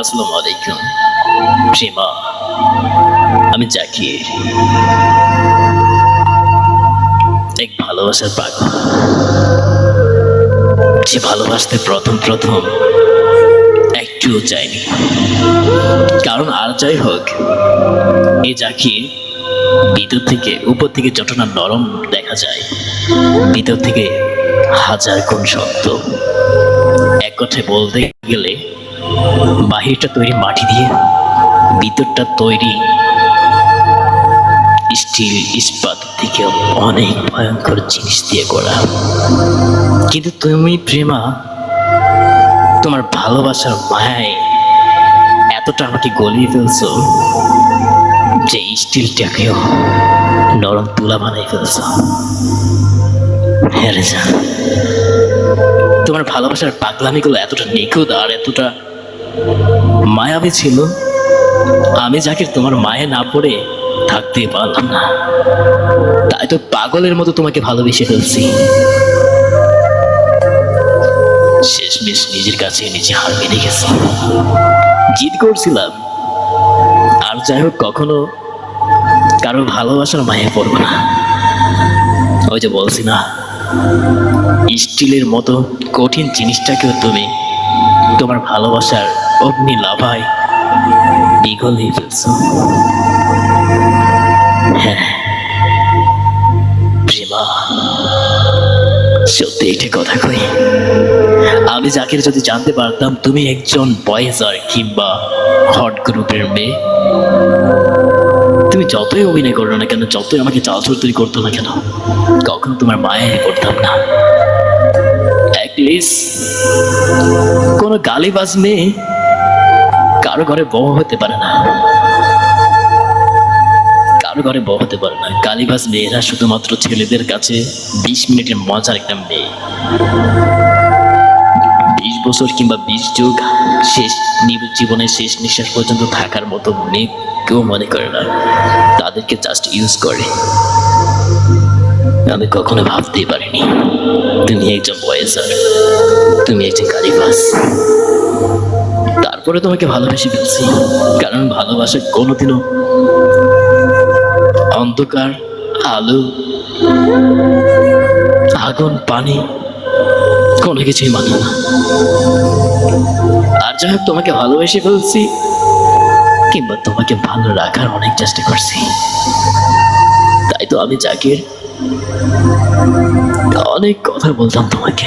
আসসালামু আমি জাকির। এক ভালোবাসার পাগল। যে ভালোবাসতে প্রথম প্রথম একটুও চাইনি কারণ আর যাই হোক, এই জাকির ভিতর থেকে, উপর থেকে যতটা নরম দেখা যায়, ভিতর থেকে হাজার গুণ শব্দ এক কথায় বলতে গেলে, বাহিরটা তৈরি মাটি দিয়ে, ভিতরটা তৈরি স্টিল ইস্পাত থেকে অনেক ভয়ঙ্কর জিনিস দিয়ে করা কিন্তু তুমি প্রেমা, তোমার ভালোবাসার মায়ায় এতটা আমাকে গলিয়ে ফেলছো যে স্টিলটাকেও নরম তুলা বানাই ফেলছো। হ্যাঁ রে জান তোমার ভালোবাসার পাগলামিগুলো এতটা নিখুঁত আর এতটা মায়াবী ছিল, আমি যাকে তোমার মায়ে না পড়ে থাকতে পারলাম না। তাই তো পাগলের মতো তোমাকে ভালোবেসে ফেলছি। শেষমেশ নিজের কাছে নিজে হার মেনে গেছি। জিদ করছিলাম। আর যাই হোক, কখনো কারও ভালোবাসার মায়ে পড়ব না। ওই যে বলছি না স্টিলের মতো কঠিন জিনিসটাকেও তুমি তোমার ভালোবাসার অগ্নি লাভায় বিগল হয়ে ফেলছো। হ্যাঁ প্রেমা, সত্যি এটা কথা কই। আমি জাকির যদি জানতে পারতাম তুমি একজন বয়েজার কিংবা হট গ্রুপের মেয়ে। তুমি যতই অভিনয় করো না কেন, যতই আমাকে চাল চালচুরি করতো না কেন কখনো তোমার মায়ের করতাম না। কোনো গালিবাজ মেয়ে কারও ঘরে বউ হতে পারে না। কারও ঘরে বউ হতে পারে না। গালিবাজ মেয়েরা শুধুমাত্র ছেলেদের কাছে বিশ মিনিটের মজার একটা মেয়ে। বিশ বছর কিংবা বিশ যুগ শেষ জীবনের শেষ নিঃশ্বাস পর্যন্ত থাকার মতো মেয়ে কেউ মনে করে না। তাদেরকে জাস্ট ইউজ করে। আমি কখনো ভাবতেই পারিনি। তুমি একজন বয়েসার তুমি একজন গালিবাজ তারপরে তোমাকে ভালোবেসে ফেলছি, কারণ ভালোবাসা কোনোদিনও অন্ধকার, আলো, আগুন, পানি কোনো কিছুই মানে না। আর যাই হোক, তোমাকে ভালোবেসে ফেলছি, কিংবা তোমাকে ভালো রাখার অনেক চেষ্টা করছি। তাই তো আমি জাকির অনেক কথা বলতাম তোমাকে।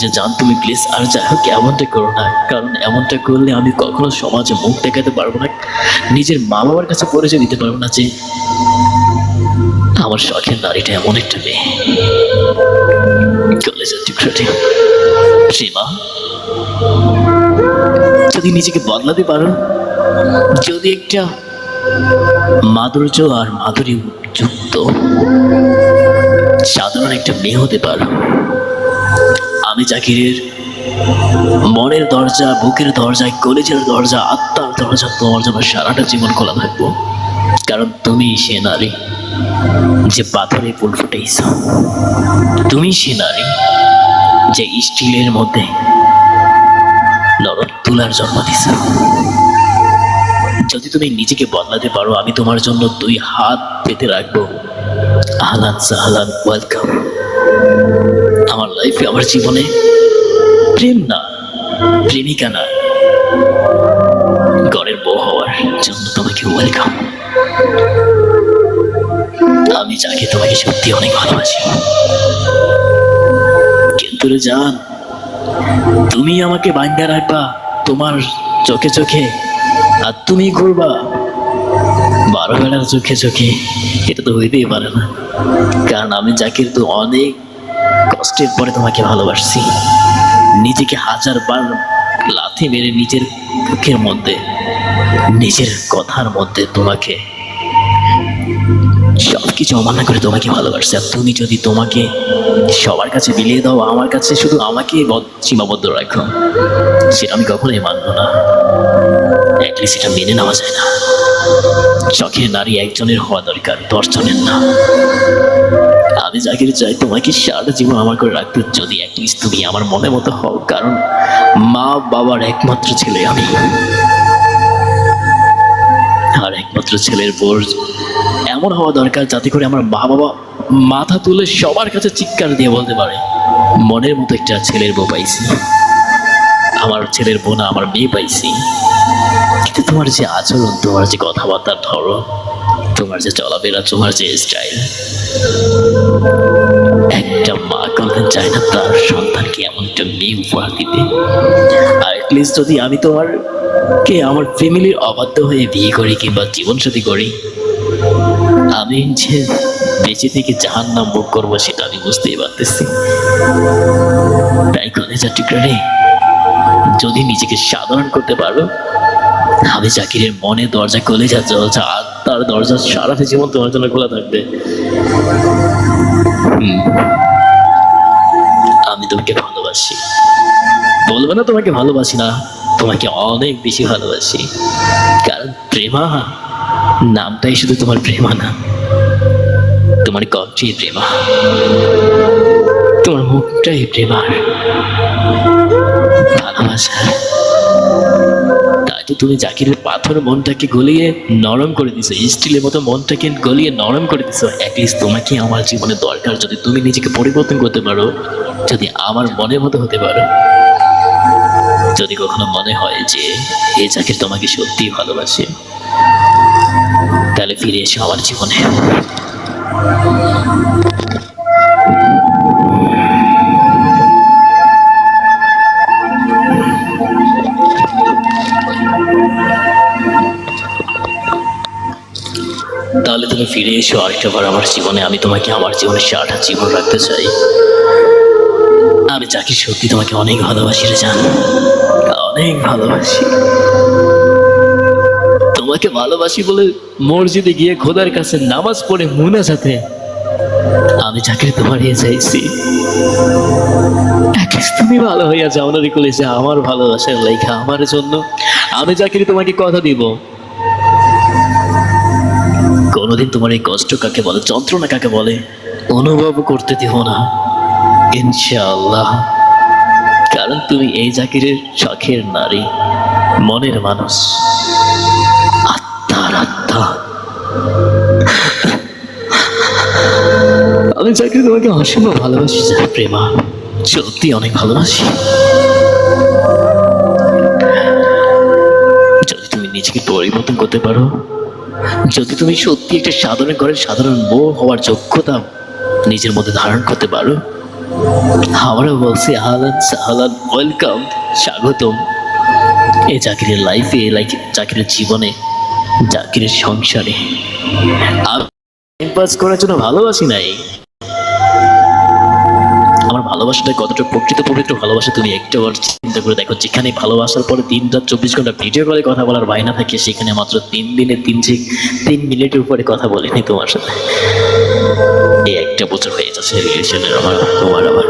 যে জান তুমি প্লিজ আর যাই হোক, এমনটা করো না। কারণ এমনটা করলে আমি কখনো সমাজে মুখ দেখাতে পারব না, নিজের মা বাবার কাছে পরিচয় দিতে পারব না যে আমার শখের নারীটা এমন একটা মেয়ে। যদি নিজেকে বদলাতে পারো, যদি একটা মাধুর্য আর মাধুরী যুক্ত। সাধারণ একটা মেয়ে হতে পারো। আমি জাকিরের মনের দরজা, বুকের দরজা, কলেজের দরজা, আত্মার দরজা, তোমার জন্য সারাটা জীবন খোলা থাকব। কারণ তুমি সে নারী যে পাথরে ফুল ফুটেইছ। তুমি সে নারী যে স্টিলের মধ্যে নরম তুলার জন্ম দিছ যদি তুমি নিজেকে বদলাতে পারো, আমি তোমার জন্য দুই হাত পেতে রাখব। আহলান সাহলান, ওয়েলকাম। আমার লাইফে, আমার জীবনে প্রেম না, প্রেমিকা না। ঘরের বউ হওয়ার জন্য তোমাকে ওয়েলকাম। আমি যাকে তোমাকে সত্যি অনেক ভালোবাসি। কিন্তু জান, তুমি আমাকে বান্ধা রাখবা, তোমার চোখে চোখে আর তুমি ঘুরবা বারো বেলার চোখে চোখে, এটা তো হইতেই পারে না। কারণ আমি জাকির তো অনেক কষ্টের পরে তোমাকে ভালোবাসছি। নিজেকে হাজার বার লাথি মেরে নিজের মুখের মধ্যে, নিজের কথার মধ্যে তোমাকে, সবকিছু অমান্য করে তোমাকে ভালোবাসছে। আর তুমি যদি তোমাকে সবার কাছে বিলিয়ে দাও, আমার কাছে শুধু আমাকে বদ- সীমাবদ্ধ রাখো। সেটা আমি কখনোই মানব না। অ্যাটলিস্ট সেটা মেনে নেওয়া যায় না। শখের নারী একজনের হওয়া দরকার, দশজনের না। আমি জাকির চাই, তোমাকে সারা জীবন আমার করে রাখতে যদি অ্যাটলিস্ট তুমি আমার মনে মতো হও, কারণ মা বাবার একমাত্র ছেলে আমি। আর একমাত্র ছেলের বোর এমন হওয়া দরকার যাতে করে আমার মা বাবা মাথা তুলে সবার কাছে চিৎকার দিয়ে বলতে পারে, মনের মতো একটা ছেলের বউ পাইছি। আমার ছেলের বোন, আমার মেয়ে পাইছি। কিন্তু তোমার যে আচরণ, তোমার যে কথাবার্তার ধরন তোমার যে চলাফেরা, তোমার যে স্টাইল একটা মা কোনদিন চায় না তার সন্তানকে এমন একটা মেয়ে উপহার দিতে। আর লিস্ট যদি আমি তোমার কে আমার ফ্যামিলির অবাধ্য হয়ে বিয়ে করি কিংবা জীবনসাথী করি, আমি যে বেঁচে থেকে জাহান নাম ভোগ করব সেটা আমি বুঝতেই পারতেছি। তাই কলেজা টুকরা রে যদি নিজেকে সাধারণ করতে পারো আমি জাকিরের মনে দরজা খুলে দরজা তার দরজা সারা জীবন তোমার জন্য খোলা থাকবে। আমি তোমাকে ভালোবাসি। বলবে না তোমাকে ভালোবাসি না, তোমাকে অনেক বেশি ভালোবাসি। কারণ প্রেমা নামটাই শুধু তোমার প্রেমা না, তোমার কণ্ঠই প্রেমা। তোমার মুখটাই প্রেমার ভালোবাসা। তুমি জাকিরের পাথর মনটাকে গলিয়ে নরম করে দিছো, স্টিলের মতো মনটাকে গলিয়ে নরম করে দিছো। অ্যাটলিস্ট তোমাকে আমার জীবনে দরকার, যদি তুমি নিজেকে পরিবর্তন করতে পারো, যদি আমার মনের মতো হতে পারো। যদি কখনো মনে হয় যে এই জাকির তোমাকে সত্যি ভালোবাসে, তাহলে ফিরে এসো আমার জীবনে। তুমি ফিরে এসো আরেকটা বার আমার জীবনে, আমি তোমাকে আমার জীবনে সারাটা জীবন রাখতে চাই। আমি যাকে সত্যি তোমাকে অনেক ভালোবাসি রে জান। অনেক ভালোবাসি। তোমাকে ভালোবাসি বলে মসজিদে গিয়ে খোদার কাছে নামাজ পড়ে মুনা সাথে আমি যাকে তোমারিয়ে চাইছি। তুমি ভালো হইয়া যাও না, রিকুলে যে আমার ভালোবাসার লেখা, আমার জন্য। আমি চাকরি তোমাকে কথা দিব। কোনোদিন তোমার এই কষ্ট কাকে বলে, যন্ত্রণা কাকে বলে, অনুভব করতে দিব না। ইনশাআল্লাহ। কারণ তুমি এই জাকিরের শখের নারী, মনের মানুষ। আত্মার আত্মা। আমি চাকরি তোমাকে অসীম ভালোবাসি প্রেমা। সত্যি অনেক ভালোবাসি। যদি তুমি নিজেকে পরিবর্তন করতে পারো যদি তুমি সত্যি একটা সাধারণ ঘরের সাধারণ বউ হওয়ার যোগ্যতা নিজের মধ্যে ধারণ করতে পারো আমরা বলছি আহলান সাহালান ওয়েলকাম, স্বাগতম। এই চাকরির লাইফে লাইক চাকরির জীবনে, চাকরির সংসারে। আমি টাইম পাস করার জন্য ভালোবাসি নাই। ভালোবাসাটা কতটা প্রকৃত পবিত্র ভালোবাসা, তুমি একটা বার চিন্তা করে দেখো, যেখানে ভালোবাসার পরে দিন রাত চব্বিশ ঘণ্টা ভিডিও কলে কথা বলার বায়না থাকে, সেখানে মাত্র তিন দিনে তিন তিন মিনিটের উপরে কথা বলিনি তোমার সাথে। এই একটা বছর হয়ে যাচ্ছে রিলেশনের আমার তোমার আমার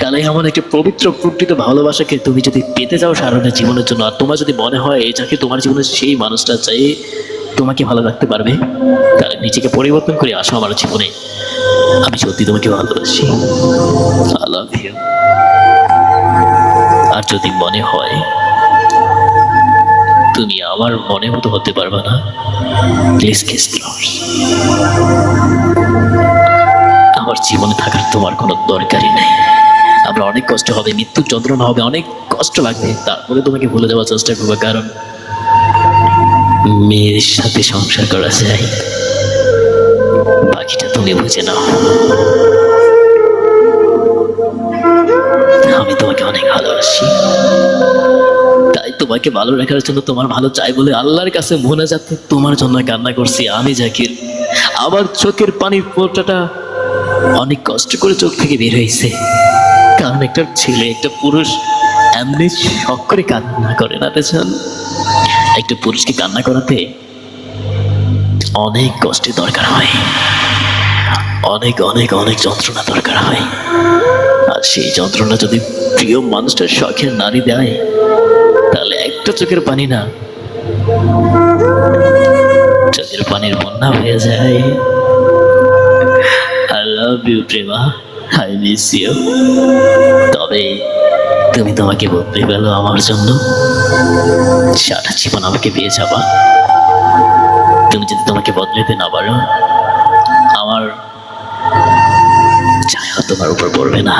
তাহলে এমন একটা পবিত্র, প্রকৃত ভালোবাসাকে তুমি যদি পেতে যাও সারাটা জীবনের জন্য, আর তোমার যদি মনে হয় যাকে তোমার জীবনে সেই মানুষটা চাই, তোমাকে ভালো রাখতে পারবে, তাহলে নিজেকে পরিবর্তন করে আসো আমার জীবনে। আমি সত্যি তোমাকে ভালোবাসি। আই লাভ ইউ আর যদি মনে হয়, তুমি আমার মনের মতো হতে পারবে না প্লিজ কিস আমার জীবনে থাকার তোমার কোনো দরকারই নেই। আমরা অনেক কষ্ট হবে, মৃত্যুর যন্ত্রণা হবে, অনেক কষ্ট লাগবে। তারপরে তোমাকে ভুলে যাওয়ার চেষ্টা করব, কারণ মেয়ের সাথে সংসার করা যায়। বাকিটা তুমি বুঝে নাও। আমি তোমাকে অনেক ভালোবাসি। তাই তোমাকে ভালো রাখার জন্য তোমার ভালো চাই বলে আল্লাহর কাছে মনে যাতে তোমার জন্য কান্না করছি। আমি জাকির, আমার চোখের পানির ফোঁটাটা অনেক কষ্ট করে চোখ থেকে বের হয়েছে। কারণ একটা ছেলে, একটা পুরুষ এমনি শখ করে কান্না করে না পেছন একটা পুরুষকে কান্না করাতে অনেক কষ্টের দরকার হয়। অনেক অনেক অনেক যন্ত্রণা দরকার হয়। আর সেই যন্ত্রণা যদি প্রিয় মানুষটার শখের নারী দেয়, তাহলে একটা চোখের পানি না। চোখের পানির বন্যা হয়ে যায়। আর love you Prema. I miss you তবে তুমি তোমাকে বদলে গেলো আমার জন্য। সারা জীবন আমাকে পেয়ে যাবা। তুমি যদি তোমাকে বদলাতে না পারো আমার ছায়া তোমার উপর পড়বে না।